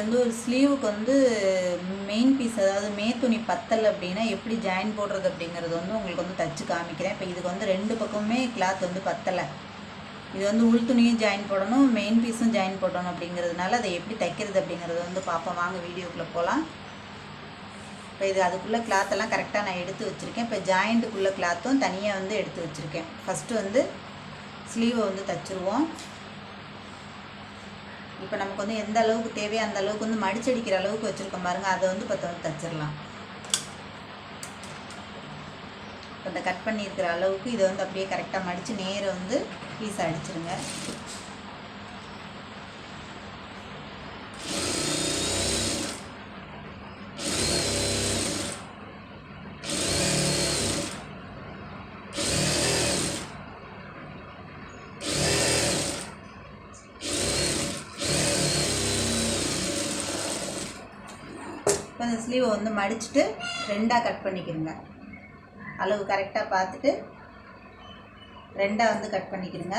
வந்து ஒரு ஸ்லீவுக்கு வந்து மெயின் பீஸ் அதாவது மே துணி பத்தல் அப்படின்னா எப்படி ஜாயின் போடுறது அப்படிங்கிறது வந்து உங்களுக்கு வந்து தச்சு காமிக்கிறேன். இப்போ இதுக்கு வந்து ரெண்டு பக்கமுமே கிளாத் வந்து பத்தலை. இது வந்து உள் துணியும் ஜாயின் போடணும் மெயின் பீஸும் ஜாயின் போடணும் அப்படிங்கிறதுனால அதை எப்படி தைக்கிறது அப்படிங்கிறது வந்து பார்ப்போம் வாங்க வீடியோக்குள்ளே போகலாம் இப்போ இது அதுக்குள்ளே கிளாத்தெல்லாம் கரெக்டாக நான் எடுத்து வச்சுருக்கேன். இப்போ ஜாயிண்ட்டுக்குள்ளே கிளாத்தும் தனியாக வந்து எடுத்து வச்சுருக்கேன். ஃபஸ்ட்டு வந்து ஸ்லீவை வந்து தச்சுருவோம். இப்போ நமக்கு வந்து எந்த அளவுக்கு தேவையோ அந்த அளவுக்கு வந்து மடிச்சடிக்கிற அளவுக்கு வச்சுருக்கோம் பாருங்கள் அதை வந்து பத்து வந்து தச்சிடலாம் இப்போ இந்த கட் பண்ணியிருக்கிற அளவுக்கு இதை வந்து அப்படியே கரெக்டாக மடித்து நேரை வந்து பீஸ் அடிச்சிருங்க. இப்போ இந்த ஸ்லீவை வந்து மடிச்சுட்டு ரெண்டாக கட் பண்ணிக்கிறங்க அளவு கரெக்டாக பார்த்துட்டு ரெண்டாக வந்து கட் பண்ணிக்கிறங்க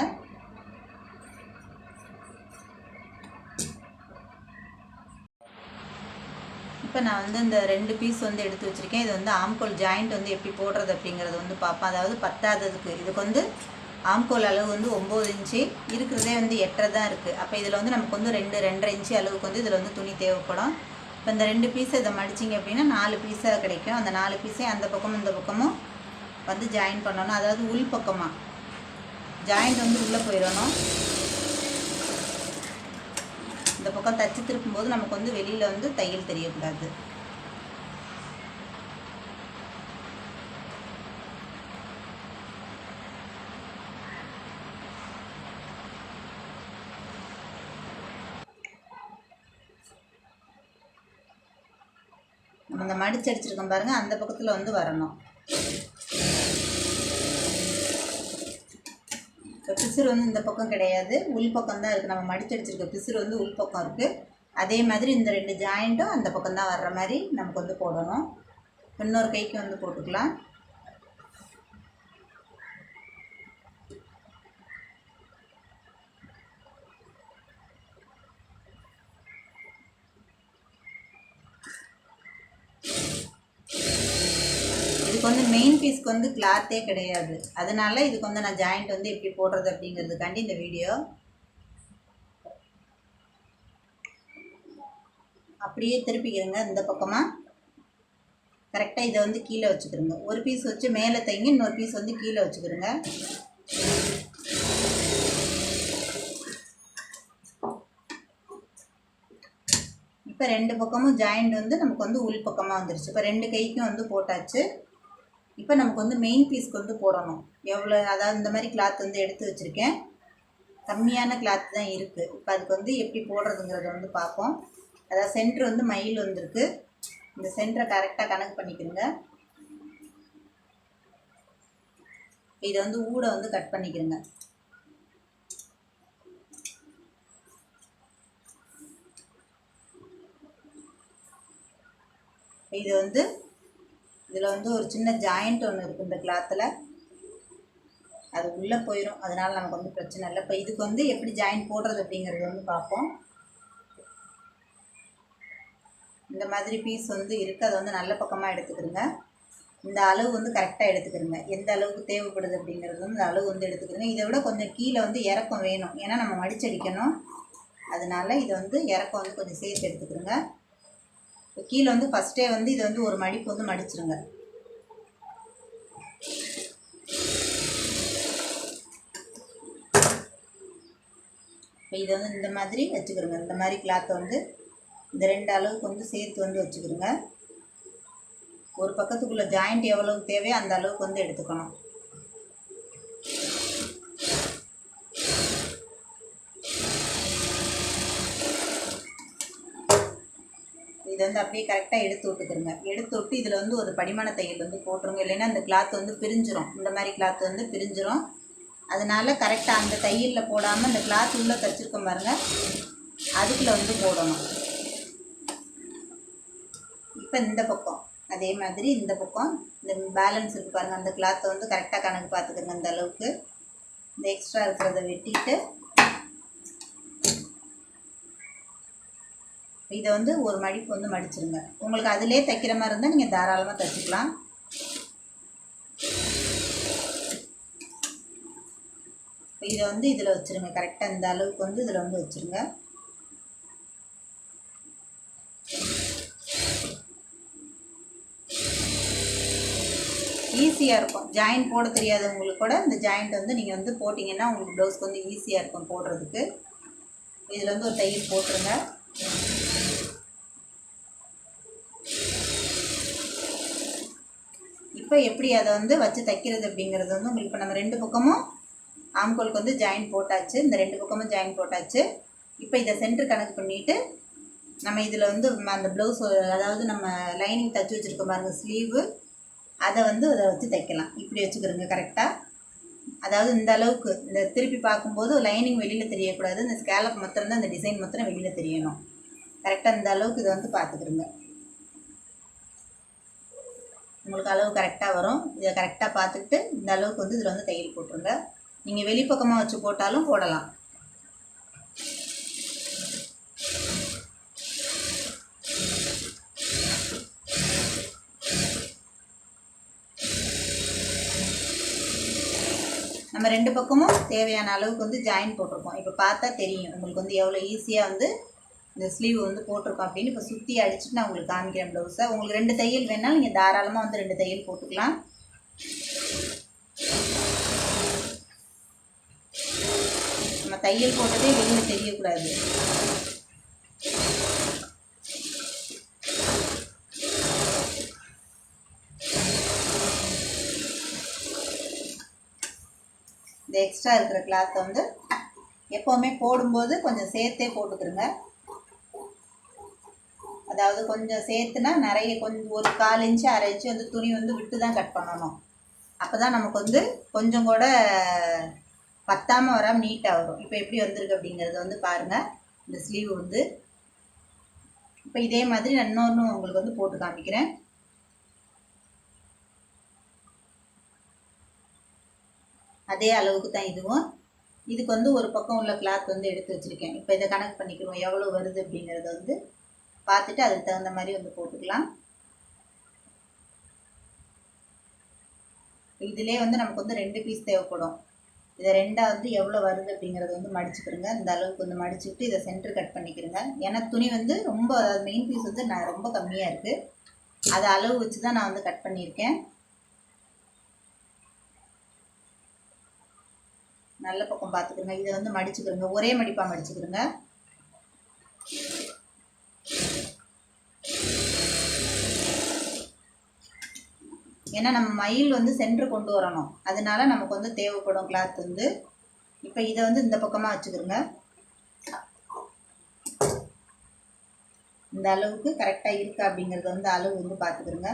இப்போ நான் வந்து இந்த ரெண்டு பீஸ் வந்து எடுத்து வச்சுருக்கேன். இது வந்து ஆம்கோல் ஜாயிண்ட் வந்து எப்படி போடுறது அப்படிங்கிறது வந்து பார்ப்பேன் அதாவது பத்தாததுக்கு இதுக்கு வந்து ஆம்கோல் அளவு வந்து ஒம்பது இன்ச்சு இருக்கிறதே வந்து எட்டரை தான் இருக்குது அப்போ இதில் வந்து நமக்கு வந்து ரெண்டு ரெண்டரை இன்ச்சு அளவுக்கு வந்து இதில் வந்து துணி தேவைப்படும். இப்போ இந்த ரெண்டு பீஸை இதை மடிச்சிங்க அப்படின்னா நாலு பீஸாக கிடைக்கும். அந்த நாலு பீஸை அந்த பக்கமும் இந்த பக்கமும் வந்து ஜாயின் பண்ணணும். அதாவது உள் பக்கமாக ஜாயிண்ட் வந்து உள்ளே போயிடணும். இந்த பக்கம் தச்சு திருப்பும்போது நமக்கு வந்து வெளியில் வந்து தையல் தெரியக்கூடாது. மடித்து அடிச்சிருக்கோம் பாருங்கள் அந்த பக்கத்தில் வந்து வரணும். இப்போ பிசுறு வந்து இந்த பக்கம் கிடையாது. உள் பக்கம் தான் இருக்குது நம்ம மடித்து அடிச்சிருக்க பிசுறு வந்து உள் பக்கம் இருக்குது அதே மாதிரி இந்த ரெண்டு ஜாயிண்ட்டும் அந்த பக்கம் தான் வர்ற மாதிரி நமக்கு வந்து போடணும். இன்னொரு கைக்கு வந்து போட்டுக்கலாம். இதுக்கு வந்து மெயின் பீஸ்க்கு வந்து கிளாத்தே கிடையாது. அதனால இதுக்கு வந்து நான் ஜாயிண்ட் வந்து எப்படி போடுறது அப்படிங்கிறதுக்காண்டி இந்த வீடியோ அப்படியே திருப்பிக்கிறங்க இந்த பக்கமாக கரெக்டாக இதை வந்து கீழே வச்சுக்கிறோங்க. ஒரு பீஸ் வச்சு மேலே தைங்க இன்னொரு பீஸ் வந்து கீழே வச்சுக்கிறோங்க. இப்போ ரெண்டு பக்கமும் ஜாயிண்ட் வந்து நமக்கு வந்து உள் பக்கமாக வந்துருச்சு. இப்போ ரெண்டு கைக்கும் வந்து போட்டாச்சு. இப்போ நமக்கு வந்து மெயின் பீஸ்க்கு வந்து போடணும். எவ்வளோ அதாவது இந்த மாதிரி கிளாத் வந்து எடுத்து வச்சுருக்கேன். கம்மியான கிளாத் தான் இருக்குது இப்போ அதுக்கு வந்து எப்படி போடுறதுங்கிறத வந்து பார்ப்போம். அதாவது சென்ட்ரு வந்து மயில் வந்திருக்கு. இந்த சென்டரை கரெக்டாக கணக்கு பண்ணிக்கிறங்க இதை வந்து ஊட வந்து கட் பண்ணிக்கிறங்க இது வந்து இதில் வந்து ஒரு சின்ன ஜாயிண்ட் ஒன்று இருக்குது இந்த கிளாத்தில். அது உள்ளே போயிடும் அதனால் நமக்கு வந்து பிரச்சனை இல்லை. இப்போ இதுக்கு வந்து எப்படி ஜாயின் போடுறது அப்படிங்கிறது வந்து பார்ப்போம். இந்த மாதிரி பீஸ் வந்து இருக்குது அதை வந்து நல்ல பக்கமாக எடுத்துக்கிறோங்க இந்த அளவு வந்து கரெக்டாக எடுத்துக்கிறோங்க எந்த அளவுக்கு தேவைப்படுது அப்படிங்கிறது வந்து அளவு வந்து எடுத்துக்கிறோங்க இதை விட கொஞ்சம் கீழே வந்து இறக்கம் வேணும். ஏன்னா நம்ம மடிச்சடிக்கணும் அதனால இதை வந்து இறக்கம் வந்து கொஞ்சம் சேர்த்து எடுத்துக்கிறோங்க இப்போ கீழே வந்து ஃபஸ்ட்டே வந்து இதை வந்து ஒரு மடிப்பு வந்து மடிச்சிருங்க. இப்போ இதை வந்து இந்த மாதிரி வச்சுக்கிறோங்க. இந்த மாதிரி கிளாத்தை வந்து இந்த ரெண்டு அளவுக்கு வந்து சேர்த்து வந்து வச்சுக்கிறோங்க. ஒரு பக்கத்துக்குள்ளே ஜாயிண்ட் எவ்வளவு தேவையோ அந்த அளவுக்கு வந்து எடுத்துக்கணும் இதை வந்து அப்படியே கரெக்டாக எடுத்து விட்டுக்கிறோங்க எடுத்து விட்டு இதில் வந்து ஒரு படிமான தையல் வந்து போட்டுருங்க. இல்லைன்னா அந்த கிளாத் வந்து பிரிஞ்சிரும். இந்த மாதிரி கிளாத் வந்து பிரிஞ்சிரும். அதனால கரெக்டாக அந்த தையலில் போடாமல் அந்த கிளாத் உள்ளே தச்சிருக்கோம் பாருங்க. அதுக்குள்ளே வந்து போடணும். இப்போ இந்த பக்கம். அதே மாதிரி இந்த பக்கம். இந்த பேலன்ஸ் இருக்குது பாருங்கள் அந்த கிளாத்தை வந்து கரெக்டாக கணக்கு பார்த்துக்கோங்க அந்த அளவுக்கு. இந்த எக்ஸ்ட்ரா இருக்கிறத வெட்டிட்டு இதை வந்து ஒரு மடிப்பு வந்து மடிச்சிருங்க. உங்களுக்கு அதிலே தைக்கிற மாதிரி இருந்தால் நீங்கள் தாராளமாக தைச்சிக்கலாம். இதை வந்து இதில் வச்சுருங்க. கரெக்டாக இந்த அளவுக்கு வந்து இதில் வந்து வச்சுருங்க. ஈஸியாக இருக்கும். ஜாயின் போட தெரியாதவங்களுக்கு கூட இந்த ஜாயிண்ட் வந்து நீங்கள் வந்து போட்டிங்கன்னா உங்களுக்கு ப்ளவுஸ்க்கு வந்து ஈஸியாக இருக்கும் போடுறதுக்கு. இதில் வந்து ஒரு தையல் போட்டுருங்க. இப்போ எப்படி அதை வந்து வச்சு தைக்கிறது அப்படிங்கிறது வந்து உங்களுக்கு இப்போ நம்ம ரெண்டு பக்கமும் ஆம்கோலுக்கு வந்து ஜாயின் போட்டாச்சு. இந்த ரெண்டு பக்கமும் ஜாயின் போட்டாச்சு. இப்போ இதை சென்டர் கணக்கு பண்ணிவிட்டு நம்ம இதில் வந்து அந்த ப்ளவுஸ் அதாவது நம்ம லைனிங் தச்சு வச்சுருக்கோம் பாருங்கள் ஸ்லீவு அதை வந்து அதை வச்சு தைக்கலாம். இப்படி வச்சுக்கிறோங்க கரெக்டாக அதாவது இந்த அளவுக்கு இந்த திருப்பி பார்க்கும்போது லைனிங் வெளியில் தெரியக்கூடாது. இந்த ஸ்கேலப் மாத்திரம் தான் இந்த டிசைன் மாத்திரம் வெளியில் தெரியணும். கரெக்டாக இந்த அளவுக்கு இதை வந்து பார்த்துக்கிடுங்க உங்களுக்கு அளவு கரெக்டாக வரும். இதை கரெக்டாக பார்த்துக்கிட்டு இந்த அளவுக்கு வந்து இதில் வந்து தையல் போட்டுருங்க. நீங்கள் வெளிப்பக்கமாக வச்சு போட்டாலும் போடலாம். நம்ம ரெண்டு பக்கமும் தேவையான அளவுக்கு வந்து ஜாயின் போட்டிருக்கோம். இப்போ பார்த்தா தெரியும். உங்களுக்கு வந்து எவ்வளோ ஈஸியாக வந்து இந்த ஸ்லீவ் வந்து போட்டிருக்கோம் அப்படின்னு இப்போ சுற்றி அடிச்சுட்டு நான் உங்களுக்கு காமிக்கிறேன் ப்ளவுஸை உங்களுக்கு ரெண்டு தையல் வேணால் நீங்கள் தாராளமாக வந்து ரெண்டு தையல் போட்டுக்கலாம். நம்ம தையல் போட்டதே வெளியில் தெரியக்கூடாது. இந்த எக்ஸ்ட்ரா இருக்கிற கிளாத்தை வந்து எப்போவுமே போடும்போது கொஞ்சம் சேர்த்தே போட்டுக்கிறோங்க அதாவது கொஞ்சம் சேர்த்துனா நிறைய கொஞ்சம் ஒரு கால் இன்ச்சு அரை இன்ச்சு வந்து துணி வந்து விட்டு தான் கட் பண்ணணும். அப்போ தான் நமக்கு வந்து கொஞ்சம் கூட பத்தாமல் வராமல் நீட்டாக வரும். இப்போ எப்படி வந்திருக்கு அப்படிங்கிறத வந்து பாருங்கள் இந்த ஸ்லீவ் வந்து. இப்போ இதே மாதிரி நான் இன்னொன்று உங்களுக்கு வந்து போட்டு காமிக்கிறேன். அதே அளவுக்கு தான் இதுவும். இதுக்கு வந்து ஒரு பக்கம் உள்ள கிளாத் வந்து எடுத்து வச்சுருக்கேன். இப்போ இதை கணக்கு பண்ணிக்கிறோம். எவ்வளோ வருது அப்படிங்கிறத வந்து பார்த்துட்டு அதுக்கு தகுந்த மாதிரி வந்து போட்டுக்கலாம். இதிலே வந்து நமக்கு வந்து ரெண்டு பீஸ் தேவைப்படும். இதை ரெண்டாக வந்து எவ்வளோ வருது அப்படிங்கிறத வந்து மடிச்சுக்கிறோங்க இந்த அளவுக்கு வந்து மடிச்சுட்டு இதை சென்டர் கட் பண்ணிக்கிறோங்க ஏன்னா துணி வந்து ரொம்ப அதாவது மெயின் பீஸ் வந்து நான் ரொம்ப கம்மியாக இருக்குது அதை அளவு வச்சு தான் நான் வந்து கட் பண்ணியிருக்கேன். நல்ல பக்கம் பார்த்துக்கிறோங்க இதை வந்து மடிச்சுக்கிறோங்க ஒரே மடிப்பாக மடிச்சுக்கிறோங்க ஏன்னா நம்ம மயில் வந்து சென்டர் கொண்டு வரணும். அதனால நமக்கு வந்து தேவைப்படும் கிளாத் வந்து. இப்போ இதை வந்து இந்த பக்கமாக வச்சுக்கிறோங்க இந்த அளவுக்கு கரெக்டாக இருக்கா அப்படிங்கிறத வந்து அளவு வந்து பார்த்துக்கிறோங்க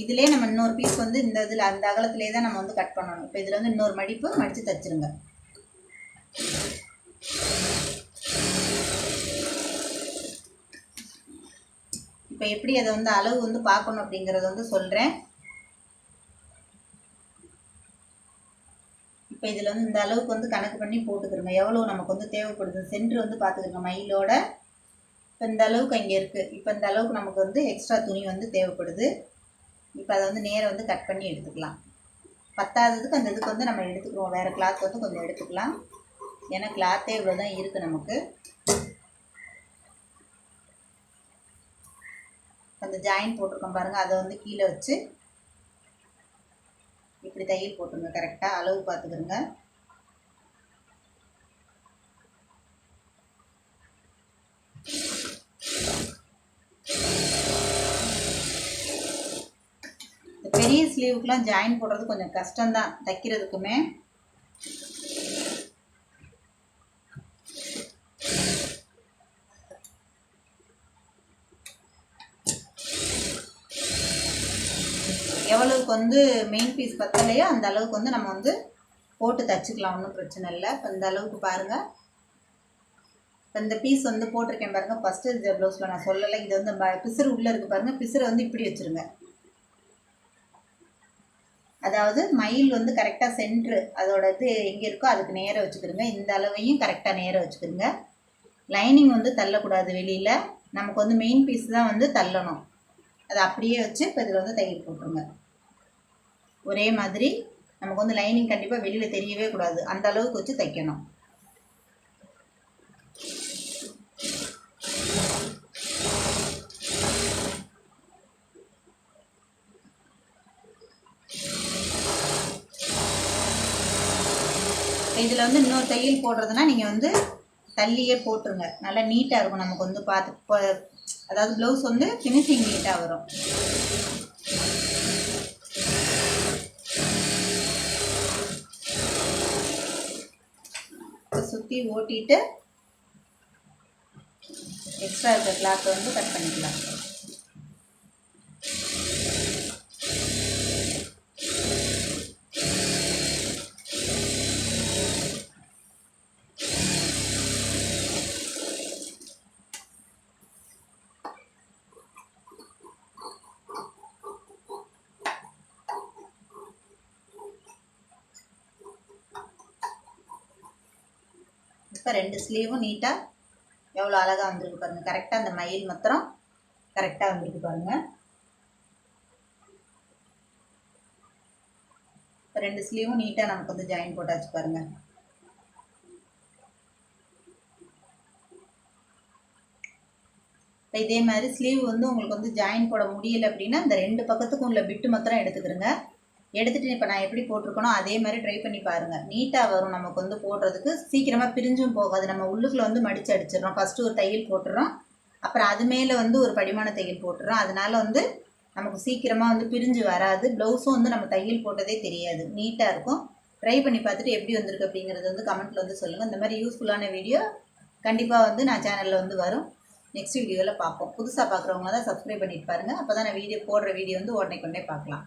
இதிலே நம்ம இன்னொரு பீஸ் வந்து இந்த இதில் அந்த அகலத்திலே தான் நம்ம வந்து கட் பண்ணணும். இப்போ இதில் வந்து இன்னொரு மடிப்பு மடித்து தச்சுருங்க. இப்போ எப்படி அதை வந்து அளவு வந்து பார்க்கணும் அப்படிங்கிறத வந்து சொல்கிறேன் இப்போ இதில் வந்து இந்த அளவுக்கு வந்து கணக்கு பண்ணி போட்டுக்கிறோங்க எவ்வளோ நமக்கு வந்து தேவைப்படுது? சென்டர் வந்து பார்த்துக்கிறோங்க மயிலோட இப்போ இந்த அளவுக்கு அங்கே இருக்குது இப்போ இந்த அளவுக்கு நமக்கு வந்து எக்ஸ்ட்ரா துணி வந்து தேவைப்படுது. இப்போ அதை வந்து நேரம் வந்து கட் பண்ணி எடுத்துக்கலாம். பத்தாததுக்கு அந்த இதுக்கு வந்து நம்ம எடுத்துக்கிறோம். வேறு கிளாத் வந்து கொஞ்சம் எடுத்துக்கலாம். ஏன்னா கிளாத்தே இவ்வளோ தான் இருக்குது நமக்கு. அந்த ஜாயின் போட்டிருக்கோம் பாருங்கள் அதை வந்து கீழே வச்சு இப்படி தையல் போட்டுருங்க கரெக்டாக அளவு பார்த்துக்கிறோங்க பெரிய ஸ்லீவுக்குலாம் ஜாயின் போடுறது கொஞ்சம் கஷ்டம்தான் தைக்கிறதுக்குமே. எவ்வளவுக்கு வந்து மெயின் பீஸ் பத்தலையோ அந்த அளவுக்கு வந்து நம்ம வந்து போட்டு தச்சுக்கலாம் ஒன்றும் பிரச்சனை இல்லை. இப்போ இந்த அளவுக்கு பாருங்கள் இப்போ இந்த பீஸ் வந்து போட்டிருக்கேன் பாருங்கள் ஃபஸ்ட்டு இந்த ப்ளவுஸில் நான் சொல்லலை. இது வந்து பிசுறு உள்ளே இருக்குது பாருங்கள் பிசுறை வந்து இப்படி வச்சுருங்க. அதாவது மயில் வந்து கரெக்டாக சென்ட்ரு அதோட இது எங்கே இருக்கோ அதுக்கு நேராக வச்சுக்கிடுங்க. இந்த அளவையும் கரெக்டாக நேராக வச்சுக்கிடுங்க. லைனிங் வந்து தள்ளக்கூடாது வெளியில். நமக்கு வந்து மெயின் பீஸ் தான் வந்து தள்ளணும். அதை அப்படியே வச்சு இப்போ இதில் வந்து தையல் போட்டுருங்க. ஒரே மாதிரி நமக்கு வந்து லைனிங் கண்டிப்பாக வெளியில் தெரியவே கூடாது. அந்த அளவுக்கு வச்சு தைக்கணும். இதில் வந்து இன்னொரு தையல் போடுறதுனா நீங்கள் வந்து தள்ளியே போட்டுருங்க. நல்லா நீட்டாக இருக்கும். நமக்கு வந்து பார்த்து அதாவது ப்ளவுஸ் வந்து ஃபினிஷிங் நீட்டாக வரும். சுற்றி ஓட்டிட்டு எக்ஸ்ட்ரா இருக்க கிளாத்தை வந்து கட் பண்ணிக்கலாம். இப்போ ரெண்டு ஸ்லீவும் நீட்டாக எவ்வளோ அழகாக வந்திருக்கு பாருங்கள் கரெக்டாக அந்த மயில் மாத்திரம் கரெக்டாக வந்திருக்கு பாருங்கள் இப்போ ரெண்டு ஸ்லீவும் நீட்டாக நமக்கு வந்து ஜாயின் போட்டாச்சு பாருங்கள் இப்போ இதே மாதிரி ஸ்லீவ் வந்து உங்களுக்கு வந்து ஜாயின் போட முடியல அப்படின்னா இந்த ரெண்டு பக்கத்துக்கும் உள்ள பிட்டு மாத்திரம் எடுத்துக்கிறங்க. எடுத்துகிட்டு இப்போ நான் எப்படி போட்டிருக்கனோ அதே மாதிரி ட்ரை பண்ணி பாருங்கள் நீட்டாக வரும் நமக்கு வந்து போடுறதுக்கு. சீக்கிரமாக பிரிஞ்சும் போகாது. நம்ம உள்ளுக்குள்ள வந்து மடித்து அடிச்சிடுறோம். ஃபஸ்ட்டு ஒரு தையல் போட்டுறோம். அப்புறம் அது மேலே வந்து ஒரு படிமான தையல் போட்டுறோம். அதனால வந்து நமக்கு சீக்கிரமாக வந்து பிரிஞ்சு வராது. ப்ளவுஸும் வந்து நம்ம தையல் போட்டதே தெரியாது. நீட்டாக இருக்கும். ட்ரை பண்ணி பார்த்துட்டு எப்படி வந்திருக்கு அப்படிங்கிறது வந்து கமெண்ட்டில் வந்து சொல்லுங்கள் இந்த மாதிரி யூஸ்ஃபுல்லான வீடியோ கண்டிப்பாக வந்து நான் சேனலில் வந்து வரும். நெக்ஸ்ட் வீடியோவில் பார்ப்போம். புதுசாக பார்க்குறவங்க தான் சப்ஸ்கிரைப் பண்ணிட்டு பாருங்கள் அப்போ தான் நான் வீடியோ போடுற வீடியோ வந்து உடனே கொண்டே பார்க்கலாம்.